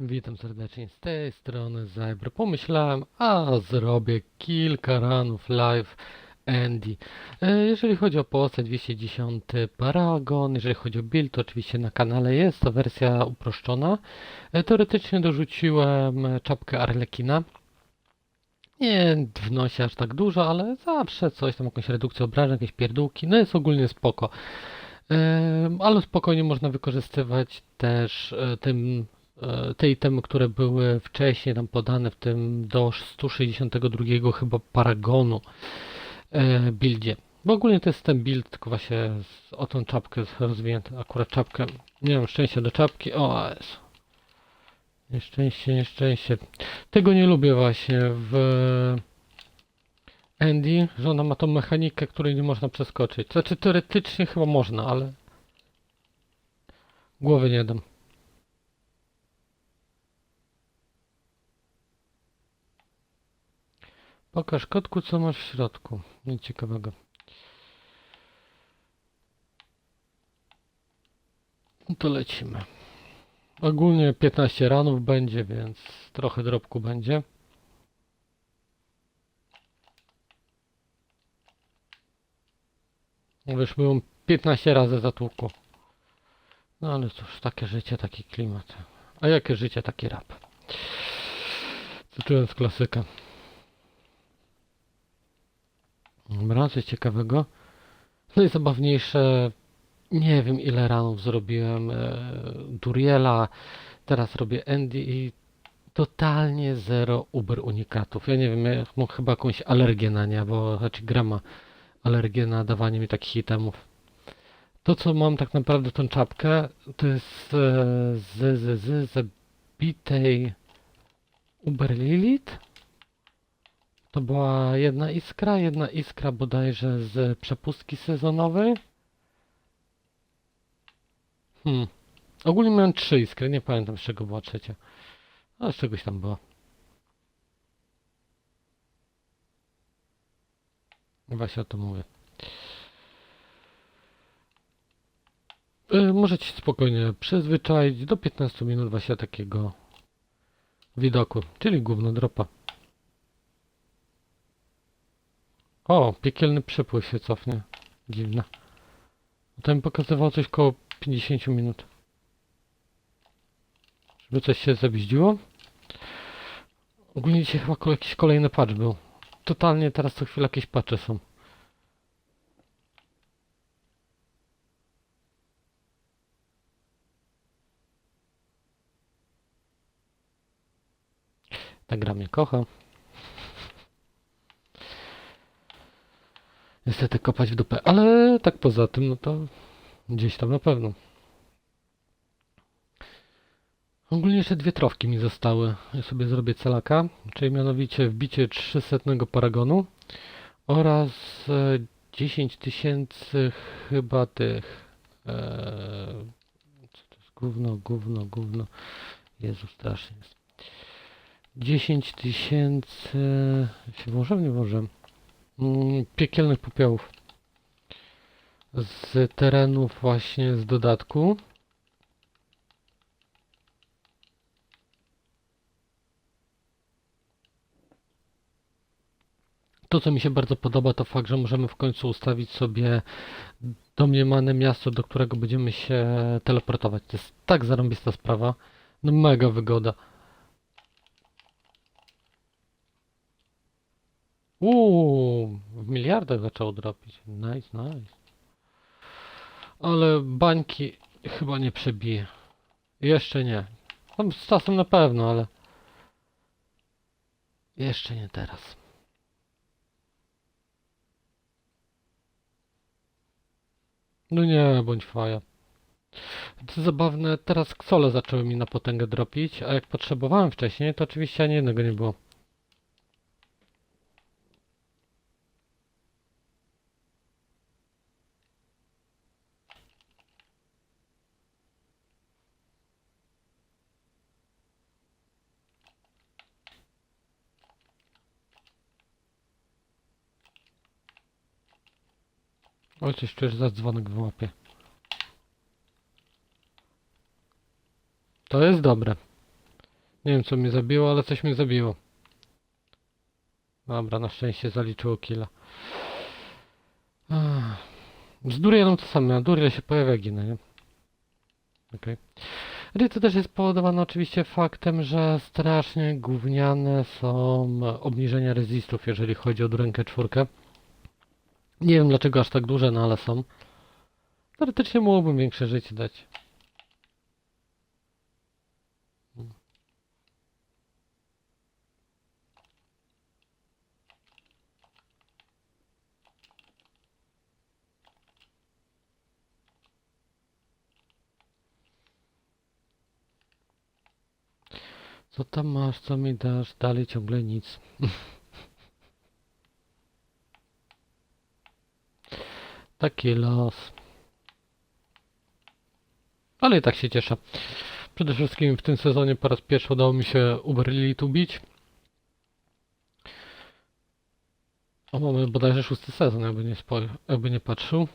Witam serdecznie z tej strony Zybr. Pomyślałem, a zrobię kilka ranów live Andy. E, Jeżeli chodzi o postać 210 Paragon, jeżeli chodzi o build, to oczywiście na kanale jest to wersja uproszczona. E, Teoretycznie dorzuciłem czapkę Arlekina. Nie wnosi aż tak dużo, ale zawsze coś tam, jakąś redukcję obrażeń, jakieś pierdółki, no jest ogólnie spoko. Em, Ale spokojnie można wykorzystywać też e, tym, e, te itemy, które były wcześniej tam podane w tym do 162 chyba Paragonu e, buildzie. Bo ogólnie to jest ten build, tylko właśnie o tą czapkę rozwinięty, akurat czapkę. Nie mam szczęścia do czapki. O, jest. Nieszczęście, nieszczęście. Tego nie lubię właśnie w Andy, że ona ma tą mechanikę, której nie można przeskoczyć. Znaczy teoretycznie chyba można, ale głowy nie dam. Pokaż kotku, co masz w środku. Nic ciekawego. No to lecimy. Ogólnie 15 ranów będzie, więc trochę drobku będzie. Wiesz, byłem 15 razy zatłuku. No ale cóż, takie życie, taki klimat. A jakie życie, taki rap. Zacząłem z klasyka. Dobra, coś ciekawego. Najzabawniejsze, nie wiem ile ranów zrobiłem e, Duriela, teraz robię Andy i totalnie zero uber unikatów. Ja nie wiem, ja mam chyba jakąś alergię na nie, bo znaczy gra ma alergię na dawanie mi takich itemów. To co mam tak naprawdę tą czapkę, to jest e, z, z, z zabitej Uber Lilith. To była jedna iskra, jedna iskra bodajże z przepustki sezonowej. Hmm. Ogólnie miałem trzy iskry, nie pamiętam z czego była trzecia. Ale z czegoś tam była. Właśnie o tym mówię. Y, Możecie się spokojnie przyzwyczaić do 15 minut właśnie takiego widoku, czyli gówno dropa. O, piekielny przepływ się cofnie. Dziwne. To mi pokazywało coś koło 50 minut. Żeby coś się zabździło. Ogólnie dzisiaj chyba jakiś kolejny patch był. Totalnie teraz co chwilę jakieś patche są. Ta gra mnie kocha. Niestety kopać w dupę, ale tak poza tym, no to gdzieś tam na pewno. Ogólnie jeszcze dwie trofki mi zostały. Ja sobie zrobię celaka, czyli mianowicie wbicie 300 paragonu oraz e, 10 tysięcy chyba tych e, co to jest gówno, gówno, gówno. Jezu, strasznie jest. 10 tysięcy się może, nie może. Mm, piekielnych popiołów z terenów właśnie z dodatku. To, co mi się bardzo podoba, to fakt, że możemy w końcu ustawić sobie domniemane miasto, do którego będziemy się teleportować. To jest tak zarąbista sprawa. No mega wygoda. Uuu, w miliardach zaczęło dropić. Nice, nice. Ale bańki chyba nie przebije. Jeszcze nie. Tam z czasem na pewno, ale... Jeszcze nie teraz. No nie, bądź faja. To zabawne, teraz ksole zaczęły mi na potęgę dropić, a jak potrzebowałem wcześniej, to oczywiście ani jednego nie było. Oj, coś czujesz za dzwonek w łapie. To jest dobre. Nie wiem co mnie zabiło, ale coś mnie zabiło. Dobra, na szczęście zaliczyło killa. Z Durianą to samo, a Duriel się pojawia, ginę, nie? Okej. Okay. To też jest spowodowane oczywiście faktem, że strasznie gówniane są obniżenia rezistów, jeżeli chodzi o rękę czwórkę. Nie wiem dlaczego aż tak duże, no ale są. Teoretycznie mogłbym większe życie dać. Co tam masz, co mi dasz? Dalej ciągle nic. Taki los. Ale i tak się cieszę. Przede wszystkim w tym sezonie po raz pierwszy udało mi się Uber Lilith ubić. O, mamy bodajże szósty sezon, jakby nie, spo, jakby nie patrzył.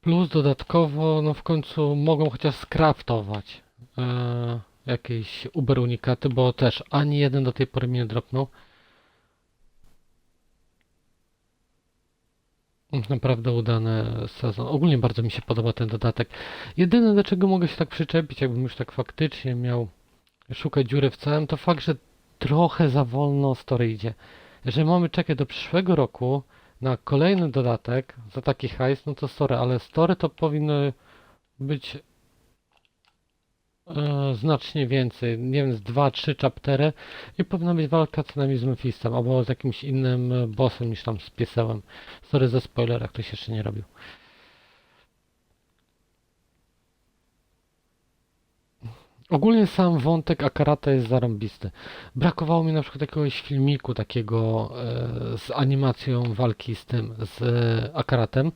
Plus dodatkowo, no w końcu mogą chociaż skraftować e, jakieś Uber unikaty, bo też ani jeden do tej pory mi nie dropnął. Naprawdę udany sezon. Ogólnie bardzo mi się podoba ten dodatek. Jedyne do czego mogę się tak przyczepić, jakbym już tak faktycznie miał szukać dziury w całym, to fakt, że trochę za wolno story idzie. Jeżeli mamy czekać do przyszłego roku na kolejny dodatek za taki hajs, no to story, ale story to powinny być e, znacznie więcej. Nie wiem, z 2-3 chaptery i powinna być walka co najmniej z Mephistem albo z jakimś innym e, bossem niż tam z piesełem. Sorry za spoiler, jak ktoś jeszcze nie robił. Ogólnie sam wątek Akarata jest zarąbisty. Brakowało mi na przykład jakiegoś filmiku takiego e, z animacją walki z tym, z e, Akaratem.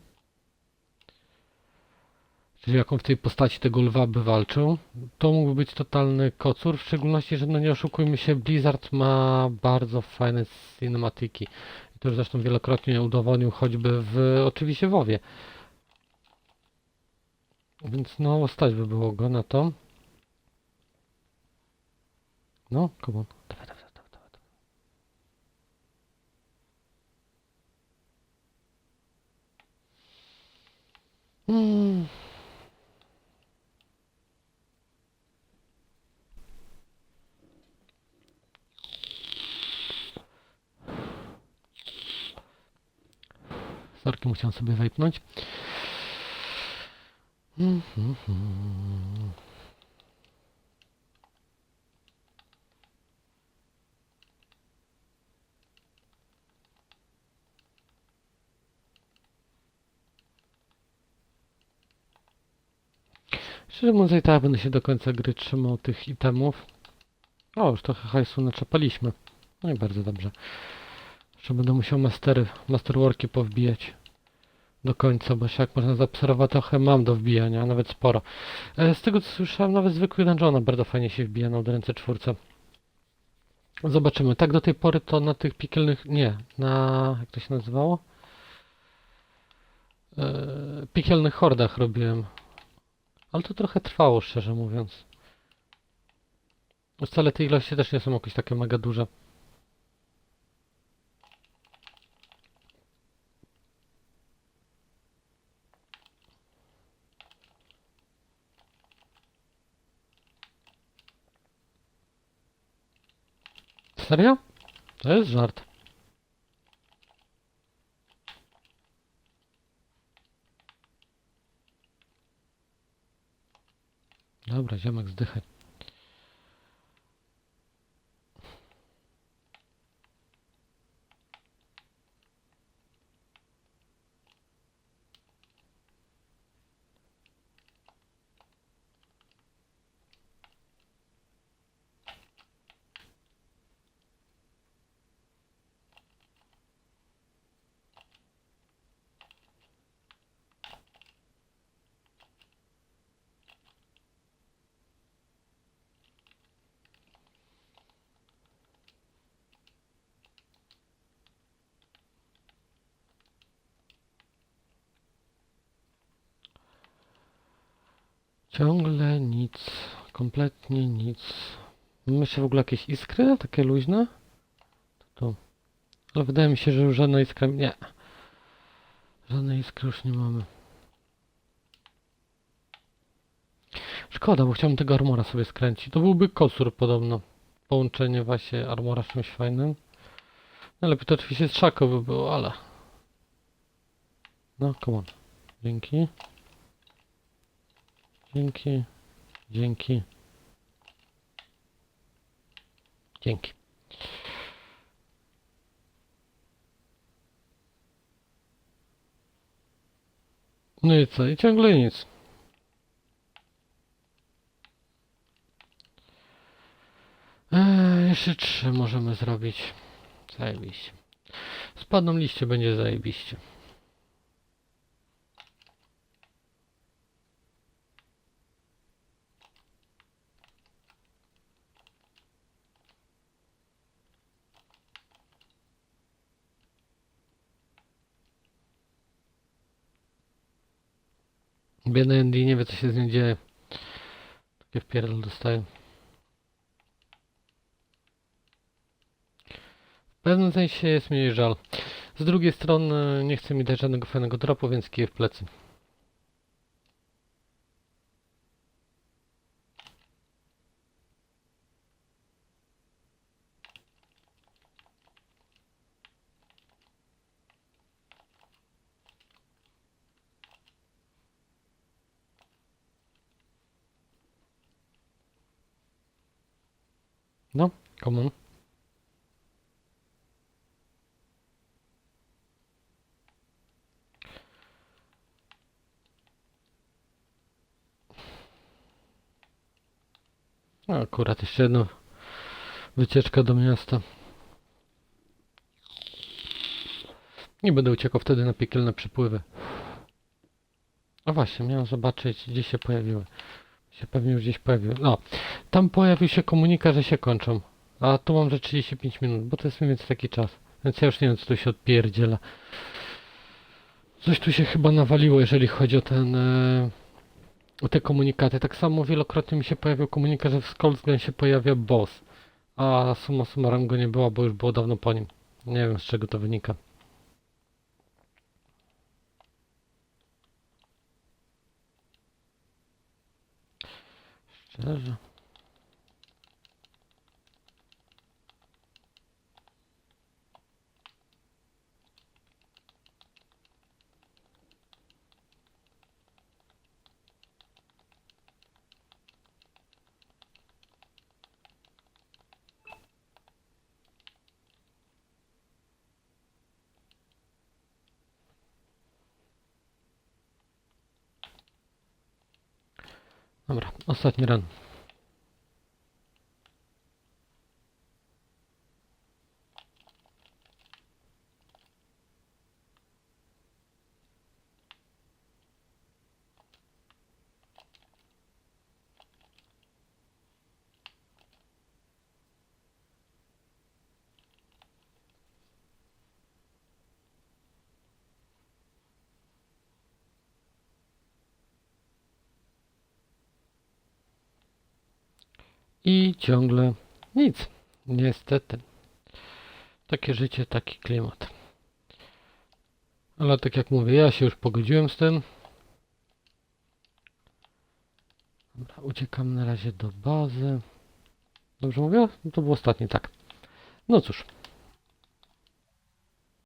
Czyli jaką w tej postaci tego lwa by walczył. To mógłby być totalny kocur, w szczególności, że no nie oszukujmy się, Blizzard ma bardzo fajne cinematiki. I to już zresztą wielokrotnie udowodnił choćby w oczywiście WoWie. Więc no, stać by było go na to. No, come on. Dawaj, dawaj, dawaj, dawaj. dawaj. Mm. Sorki musiałem sobie wejpnąć. Mm, mm, mm. Szczerze mówiąc, i tak będę się do końca gry trzymał tych itemów. O, już trochę hajsu naczapaliśmy. No i bardzo dobrze. Jeszcze będę musiał mastery, masterworki powbijać do końca, bo jak można zaobserwować, trochę mam do wbijania, nawet sporo. E, z tego co słyszałem, nawet zwykły dungeona bardzo fajnie się wbija na ręce czwórce. Zobaczymy. Tak do tej pory to na tych piekielnych... Nie, na... jak to się nazywało? E, piekielnych hordach robiłem. Ale to trochę trwało, szczerze mówiąc. Wcale te ilości też nie są jakieś takie mega duże. Serio? To jest żart. Dobra, ziomek zdychaj. Ciągle nic. Kompletnie nic. Myślę w ogóle jakieś iskry? Takie luźne? To. Ale wydaje mi się, że już żadnej iskry... Nie. Żadnej iskry już nie mamy. Szkoda, bo chciałbym tego armora sobie skręcić. To byłby kosur podobno. Połączenie właśnie armora z czymś fajnym. No lepiej to oczywiście z szaką by było, ale... No, come on. Dzięki. Dzięki. Dzięki. Dzięki. No i co? I ciągle nic. Eee, jeszcze trzy możemy zrobić. Zajebiście. Spadną liście, będzie zajebiście. Biedny Andy nie wie co się z nim dzieje. Takie wpierdol dostaje. W pewnym sensie jest mi żal. Z drugiej strony nie chce mi dać żadnego fajnego dropu, więc kije w plecy. No, come on. A, akurat jeszcze jedna wycieczka do miasta. Nie będę uciekał wtedy na piekielne przypływy. A właśnie, miałem zobaczyć, gdzie się pojawiły. Się pewnie już gdzieś pojawiły. No, tam pojawił się komunikat, że się kończą. A tu mam, że 35 minut, bo to jest mniej więcej taki czas. Więc ja już nie wiem, co tu się odpierdziela. Coś tu się chyba nawaliło, jeżeli chodzi o ten... E, o te komunikaty. Tak samo wielokrotnie mi się pojawił komunikat, że w Skullsglen się pojawia boss. A summa summarum go nie było, bo już było dawno po nim. Nie wiem, z czego to wynika. Szczerze. Ostatni ran. I ciągle nic. Niestety. Takie życie, taki klimat. Ale tak jak mówię, ja się już pogodziłem z tym. Dobra, uciekam na razie do bazy. Dobrze mówię? No to był ostatni, tak. No cóż.